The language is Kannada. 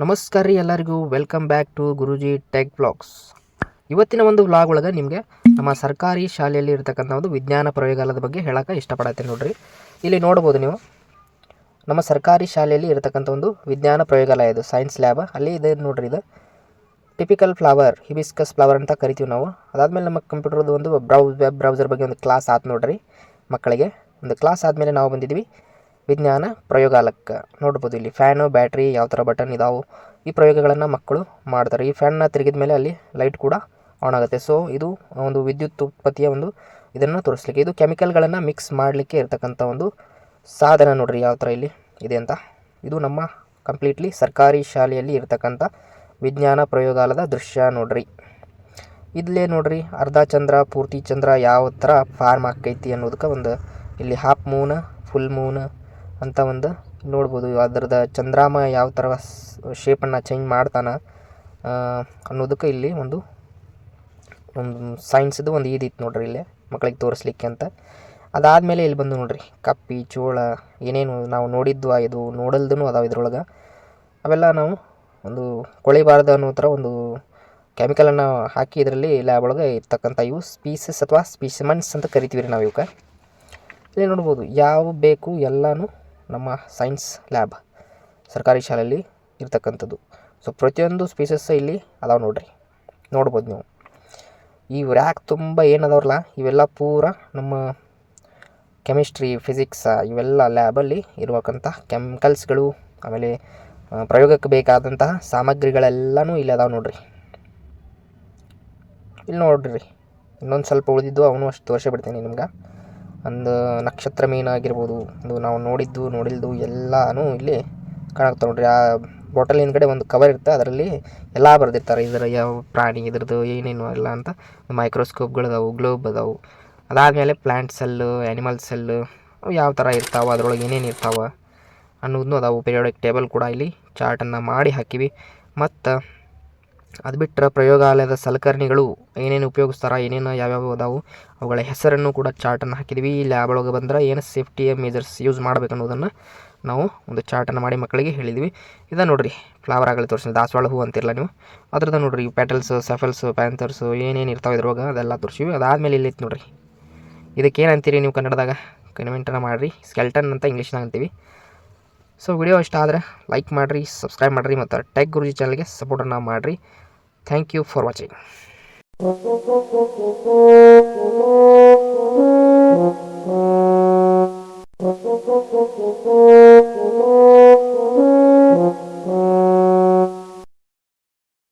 ನಮಸ್ಕಾರ ರೀ ಎಲ್ಲರಿಗೂ. Welcome back to Guruji tech blogs ಇವತ್ತಿನ ಒಂದು ವ್ಲಾಗ್ ಒಳಗೆ ನಿಮಗೆ ನಮ್ಮ ಸರ್ಕಾರಿ ಶಾಲೆಯಲ್ಲಿ ಇರತಕ್ಕಂಥ ಒಂದು ವಿಜ್ಞಾನ ಪ್ರಯೋಗಾಲಯದ ಬಗ್ಗೆ ಹೇಳೋಕೆ ಇಷ್ಟಪಡತ್ತೀನಿ ನೋಡ್ರಿ. ಇಲ್ಲಿ ನೋಡ್ಬೋದು ನೀವು. ನಮ್ಮ ಸರ್ಕಾರಿ ಶಾಲೆಯಲ್ಲಿ ಇರತಕ್ಕಂಥ ಒಂದು ವಿಜ್ಞಾನ ಪ್ರಯೋಗಾಲಯ ಇದು ಸೈನ್ಸ್ ಲ್ಯಾಬ್ ಅಲ್ಲಿ ಇದೆ ನೋಡ್ರಿ ಇದು. ಟಿಪಿಕಲ್ ಫ್ಲವರ್ ಹಿಬಿಸ್ಕಸ್ ಫ್ಲವರ್ ಅಂತ ಕರಿತೀವಿ ನಾವು. ಅದಾದಮೇಲೆ ನಮ್ಮ ಕಂಪ್ಯೂಟರ್ದು ಒಂದು ಬ್ರೌಸ್ ವೆಬ್ ಬ್ರೌಸರ್ ಬಗ್ಗೆ ಒಂದು ಕ್ಲಾಸ್ ಆತು ನೋಡ್ರಿ ಮಕ್ಕಳಿಗೆ. ಒಂದು ಕ್ಲಾಸ್ ಆದಮೇಲೆ ನಾವು ಬಂದಿದ್ವಿ. ವಿಜ್ಞಾನ ಪ್ರಯೋಗಾಲಕ್ಕೆ. ನೋಡ್ಬೋದು ಇಲ್ಲಿ ಫ್ಯಾನು, ಬ್ಯಾಟ್ರಿ ಯಾವ ಥರ ಬಟನ್ ಇದಾವು ಈ ಪ್ರಯೋಗಗಳನ್ನು ಮಕ್ಕಳು ಮಾಡ್ತಾರೆ. ಈ ಫ್ಯಾನ್ನ ತಿರುಗಿದ ಮೇಲೆ ಅಲ್ಲಿ ಲೈಟ್ ಕೂಡ ಆನ್ ಆಗುತ್ತೆ. ಸೊ ಇದು ಒಂದು ವಿದ್ಯುತ್ ಉತ್ಪತ್ತಿಯ ಒಂದು ಇದನ್ನು ತೋರಿಸ್ಲಿಕ್ಕೆ. ಇದು ಕೆಮಿಕಲ್ಗಳನ್ನು ಮಿಕ್ಸ್ ಮಾಡಲಿಕ್ಕೆ ಇರತಕ್ಕಂತ ಒಂದು ಸಾಧನ ನೋಡ್ರಿ ಯಾವ ಥರ ಇಲ್ಲಿ ಇದೆ ಅಂತ. ಇದು ನಮ್ಮ ಕಂಪ್ಲೀಟ್ಲಿ ಸರ್ಕಾರಿ ಶಾಲೆಯಲ್ಲಿ ಇರತಕ್ಕಂತ ವಿಜ್ಞಾನ ಪ್ರಯೋಗಾಲಯದ ದೃಶ್ಯ ನೋಡ್ರಿ. ಇಲ್ಲೇ ನೋಡ್ರಿ ಅರ್ಧ ಚಂದ್ರ ಪೂರ್ತಿ ಚಂದ್ರ ಯಾವ ಥರ ಫಾರ್ಮ್ ಆಕೈತಿ ಅನ್ನೋದಕ್ಕೆ ಒಂದು ಇಲ್ಲಿ ಹಾಫ್ ಮೂನ್, ಫುಲ್ ಮೂನ್ ಅಂತ ಒಂದು ನೋಡ್ಬೋದು. ಅದ್ರದ್ದು ಚಂದ್ರಾಮ ಯಾವ ಥರ ಶೇಪನ್ನು ಚೇಂಜ್ ಮಾಡ್ತಾನೆ ಅನ್ನೋದಕ್ಕೆ ಇಲ್ಲಿ ಒಂದು ಒಂದು ಸೈನ್ಸ್ದು ಒಂದು ಇದಿತ್ತು ನೋಡ್ರಿ ಇಲ್ಲಿ ಮಕ್ಕಳಿಗೆ ತೋರಿಸ್ಲಿಕ್ಕೆ ಅಂತ. ಅದಾದಮೇಲೆ ಇಲ್ಲಿ ಬಂದು ನೋಡ್ರಿ, ಕಪ್ಪಿ, ಚೋಳ, ಏನೇನು ನಾವು ನೋಡಿದ್ದು ಇದು ನೋಡಲ್ದೂ ಅದಾವೆ ಇದ್ರೊಳಗೆ. ಅವೆಲ್ಲ ನಾವು ಒಂದು ಕೊಳಿಬಾರ್ದು ಅನ್ನೋ ಥರ ಒಂದು ಕೆಮಿಕಲನ್ನು ಹಾಕಿ ಇದರಲ್ಲಿ ಲ್ಯಾಬ್ ಒಳಗೆ ಇರ್ತಕ್ಕಂಥ ಇವು ಸ್ಪೀಸಸ್ ಅಥವಾ ಸ್ಪೀಸಮನ್ಸ್ ಅಂತ ಕರಿತೀವಿ ರೀ ನಾವು ಇವಕ್ಕೆ ಇಲ್ಲಿ ನೋಡ್ಬೋದು, ಯಾವ ಬೇಕು ಎಲ್ಲನೂ ನಮ್ಮ ಸೈನ್ಸ್ ಲ್ಯಾಬ್, ಸರ್ಕಾರಿ ಶಾಲೆಯಲ್ಲಿ ಇರ್ತಕ್ಕಂಥದ್ದು. ಸೊ ಪ್ರತಿಯೊಂದು ಸ್ಪೀಸಸ್ ಇಲ್ಲಿ ಅದಾವೆ ನೋಡ್ರಿ. ನೋಡ್ಬೋದು ನೀವು. ಈ ರ್ಯಾಕ್ ತುಂಬ ಏನದವ್ರಲ್ಲ ಇವೆಲ್ಲ ಪೂರ ನಮ್ಮ ಕೆಮಿಸ್ಟ್ರಿ ಫಿಸಿಕ್ಸ ಇವೆಲ್ಲ ಲ್ಯಾಬಲ್ಲಿ ಇರುವಕ್ಕಂಥ ಕೆಮಿಕಲ್ಸ್ಗಳು ಆಮೇಲೆ ಪ್ರಯೋಗಕ್ಕೆ ಬೇಕಾದಂತಹ ಸಾಮಗ್ರಿಗಳೆಲ್ಲನೂ ಇಲ್ಲಿ ಅದಾವೆ ನೋಡ್ರಿ. ಇಲ್ಲಿ ನೋಡ್ರಿ. ಇನ್ನೊಂದು ಸ್ವಲ್ಪ ಉಳಿದಿದ್ದು ಅವನು ಅಷ್ಟು ತೋರಿಸಿ ಬಿಡ್ತೀನಿ ನಿಮ್ಗೆ. ಒಂದು ನಕ್ಷತ್ರ ಮೀನು ಆಗಿರ್ಬೋದು, ಒಂದು ನಾವು ನೋಡಿದ್ದು, ನೋಡಿಲ್ದು ಎಲ್ಲಾನು ಇಲ್ಲಿ ಕಾಣುತ್ತೆ ನೋಡ್ರಿ. ಆ ಬಾಟಲ್ ಹಿಂದ್ಗಡೆ ಒಂದು ಕವರ್ ಇರುತ್ತೆ, ಅದರಲ್ಲಿ ಎಲ್ಲ ಬರೆದಿರ್ತಾರೆ. ಇದರ ಯಾವ ಪ್ರಾಣಿ, ಇದ್ರದ್ದು ಏನೇನು ಎಲ್ಲ ಅಂತ ಮೈಕ್ರೋಸ್ಕೋಪ್ಗಳು ಅದಾವು ಗ್ಲೋಬ್ ಅದಾವು. ಅದಾದಮೇಲೆ ಪ್ಲ್ಯಾಂಟ್ ಸೆಲ್ಲು ಅನಿಮಲ್ ಸೆಲ್ಲು ಯಾವ ಥರ ಇರ್ತಾವೆ, ಅದ್ರೊಳಗೆ ಏನೇನು ಇರ್ತಾವೆ ಅನ್ನೋದನ್ನು ಅದಾವು. ಪೀರಿಯಾಡಿಕ್ ಟೇಬಲ್ ಕೂಡ ಇಲ್ಲಿ ಚಾರ್ಟನ್ನು ಮಾಡಿ ಹಾಕಿವಿ. ಮತ್ತು ಅದು ಬಿಟ್ಟರೆ ಪ್ರಯೋಗಾಲಯದ ಸಲಕರಣೆಗಳು ಏನೇನು ಉಪಯೋಗಿಸ್ತಾರೆ, ಏನೇನು ಯಾವ್ಯಾವ ಅದಾವು, ಅವುಗಳ ಹೆಸರನ್ನು ಕೂಡ ಚಾರ್ಟನ್ನು ಹಾಕಿದ್ವಿ. ಲ್ಯಾಬ್ ಒಳಗೆ ಬಂದ್ರೆ ಏನು ಸೇಫ್ಟಿಯ ಮೇಜರ್ಸ್ ಯೂಸ್ ಮಾಡ್ಬೇಕು ಅನ್ನೋದನ್ನು ನಾವು ಒಂದು ಚಾರ್ಟನ್ನು ಮಾಡಿ ಮಕ್ಕಳಿಗೆ ಹೇಳಿದ್ವಿ. ಇದನ್ನು ನೋಡಿರಿ ಫ್ಲವರ್ ಆಗಲಿ ತೋರಿಸಿ ದಾಸವಾಳ ಹೂ ಅಂತಿರಲ್ಲ ನೀವು. ಅದ್ರದ್ದು ನೋಡಿರಿ ಪ್ಯಾಟಲ್ಸ್ ಸಫಲ್ಸ್ ಪ್ಯಾಂಥರ್ಸು ಏನೇನು ಇರ್ತಾವೆ ಇದ್ರೊಳಗೆ ಅದೆಲ್ಲ ತೋರಿಸಿವಿ. ಅದಾದಮೇಲೆ ಇಲ್ಲಿ ನೋಡಿರಿ. ಇದಕ್ಕೇನು ಅಂತೀರಿ ನೀವು ಕನ್ನಡದಾಗ? ಕಮೆಂಟನ್ನು ಮಾಡಿರಿ. ಸ್ಕೆಲ್ಟನ್ ಅಂತ ಇಂಗ್ಲೀಷ್ನಾಗ ಅಂತೀವಿ. ಸೊ ವಿಡಿಯೋ ಇಷ್ಟ ಆದರೆ ಲೈಕ್ ಮಾಡಿರಿ ಸಬ್ಸ್ಕ್ರೈಬ್ ಮಾಡಿರಿ ಮತ್ತು ಟೆಕ್ ಗುರುಜಿ ಚಾನಲ್ಗೆ ಸಪೋರ್ಟನ್ನು ಮಾಡಿರಿ. Thank you for watching